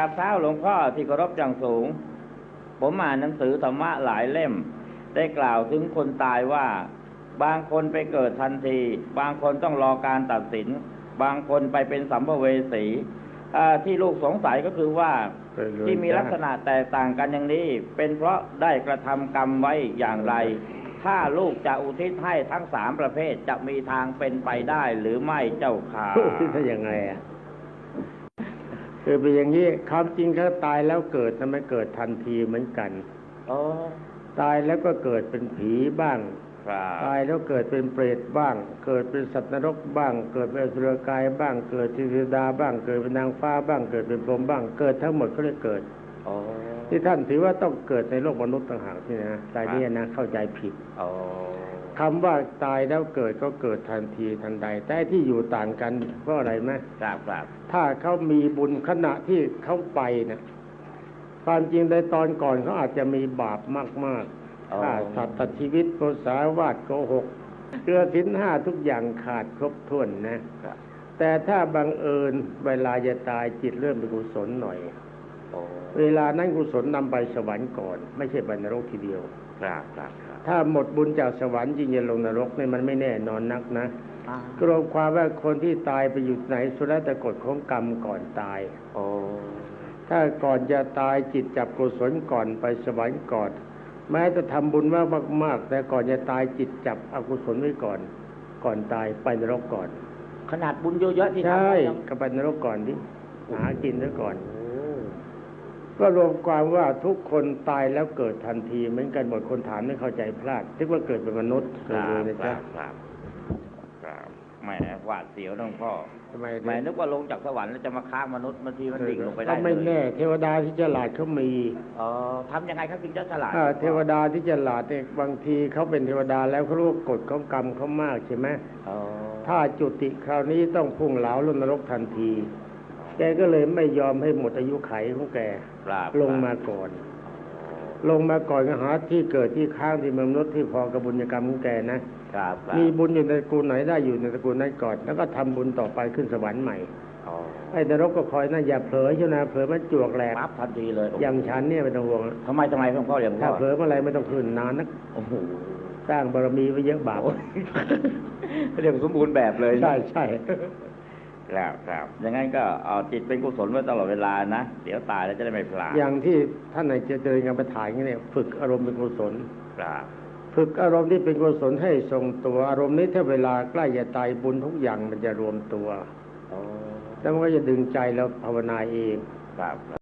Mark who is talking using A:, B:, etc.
A: กราบเท้าหลวงพ่อที่เคารพอย่างสูง ผมอ่านหนังสือธรรมะหลายเล่ม ได้กล่าวถึงคนตายว่า บางคนไปเกิดทันที บางคนต้องรอการตัดสิน บางคนไปเป็นสัมภเวสีอ่าที่ลูกสงสัยก็คือว่าที่มีลักษณะแตกต่างกันอย่างนี้ เป็นเพราะได้กระทำกรรมไว้อย่างไร ถ้าลูกจะอุทิศให้ทั้งสามประเภทจะมีทางเป็นไปได้หรือไม่เจ้าค่ะ
B: ถ้ายังไงอะ คือเป็นอย่างนี้ความจริงเขาตายแล้วเกิดนะไม่เกิดทันทีเหมือนกัน
A: โอ้
B: ตายแล้วก็เกิดเป็นผีบ้าง
A: ครับ
B: ตายแล้วเกิดเป็นเปรตบ้าง เกิดเป็นสัตว์นรกบ้าง เกิดเป็นอสุรกายบ้าง เกิดเทวดาบ้าง เกิดเป็นนางฟ้าบ้าง เกิดเป็นพรหมบ้าง เกิดทั้งหมดเขาเรียกเกิด
A: โอ้
B: ที่ท่านถือว่าต้องเกิดในโลกมนุษย์ต่างหากนี่นะตายนี่นะเข้าใจผิด
A: โอ้
B: คำว่าตายแล้วเกิดก็เกิดทันทีทันใด แต่ที่อยู่ต่างกันเพราะอะไรไหม
A: ครับครับ
B: ถ้าเขามีบุญขณะที่เขาไปนะความจริงในตอนก่อนเขาอาจจะมีบาปมากๆฆ่าสัตว์ตัดชีวิตโกษาวาดโกหกเกลือสินห้าทุกอย่างขาดครบถ้วนนะ
A: ครับ
B: แต่ถ้าบังเอิญเวลาจะตายจิตเริ่มเป็นกุศลหน่อย
A: โอ้
B: เวลานั้นกุศลนำไปสวรรค์ก่อน ไม่ใช่ไปนรกทีเดียว
A: ครับครับครับ
B: ถ้าหมดบุญจากสวรรค์จริงจะลงนรกเนี่ยมันไม่แน่นอนนักนะ
A: อ่าก
B: รวมความว่าคนที่ตายไปอยู่ไหนสุดแล้วแต่กฎของกรรมก่อนตาย
A: โอ้
B: ถ้าก่อนจะตายจิตจับกุศลก่อนไปสวรรค์ก่อน แม้จะทำบุญมากมากๆแต่ก่อนจะตายจิตจับอกุศลไว้ก่อน ก่อนตายไปนรกก่อน
A: ขนาดบุญเยอะๆที่ทำ
B: ใช่
A: ไว้ยัง
B: ก็ไปนรกก่อนดิหากินซะก่อน
A: โอ้
B: ก็รวมความว่าทุกคนตายแล้วเกิดทันทีเหมือนกันหมดคนถามไม่เข้าใจพลาดนึกว่าเกิดเป็นมนุษย์
A: ค
B: เกิด
A: รับ
B: เลยนะ
A: ครั
B: จ๊ะ
A: บครับครับแหมหวาดเสียวหลวงพ่อ
B: ทำไม
A: แหมนึกว่าลงจากสวรรค์แล้วจะมาค้างมนุษย์บางทีมันดิ่งลงไปได้
B: ก็ไม่
A: เลย
B: แน่เทวดาที่ฉลาดเขามี
A: เออทำยังไงครับถึงจะฉลาด
B: อ่าเทวดาที่ฉลาดเนี่ยบางทีเขาเป็นเทวดาแล้วเขารู้ว่ากฎของกรรมเขามากใช่ไหม
A: อ๋อ
B: ถ้าจุติคราวนี้ต้องพุ่งเหลาลงนรกทันที แกก็เลยไม่ยอมให้หมดอายุไขของแก
A: ครับ
B: ลงมาก่อน ลงมาก่อนก็หาที่เกิดที่ค้างที่เมืองมนุษย์ที่พอกับบุญกรรมของแกนะ
A: ครับครับ
B: มีบุญอยู่ในตระกูลไหนได้อยู่ในตระกูลนั้นก่อน แล้วก็ทำบุญต่อไปขึ้นสวรรค์ใหม่
A: อ๋อ
B: ไอ้นรกก็คอยนะอย่าเผลอเชียวนะเผลอมันจวกแหลก
A: ปั๊บทันทีเลย
B: อย่างฉันเนี่ยไม่ต้องห่วง
A: ทำไมทำไมหลวงพ่ออย่าง
B: ถ้า
A: พ่อ
B: เผลอเมื่อไหรไม่ต้องขึ้นนานนัก
A: โอ้โห
B: สร้างบารมีไว้เยอะบาป
A: โอ้ยเรียกสมบูรณ์แบบเลย
B: ใช่ใช่
A: ครับครับอย่างนั้นก็เอาจิตเป็นกุศลไว้ตลอดเวลานะเดี๋ยวตายแล้วจะได้ไม่พลาด
B: อย่างที่ท่านไหนจะเจริญกรรมฐานอย่างนี้เนี่ยฝึกอารมณ์เป็นกุศล
A: ครับ
B: ฝึกอารมณ์ที่เป็นกุศลให้ทรงตัวอารมณ์นี้ถ้าเวลาใกล้จะตายบุญทุกอย่างมันจะรวมตัว
A: โอ้
B: แล้วมันก็จะดึงใจเราภาวนาเอง
A: ครับ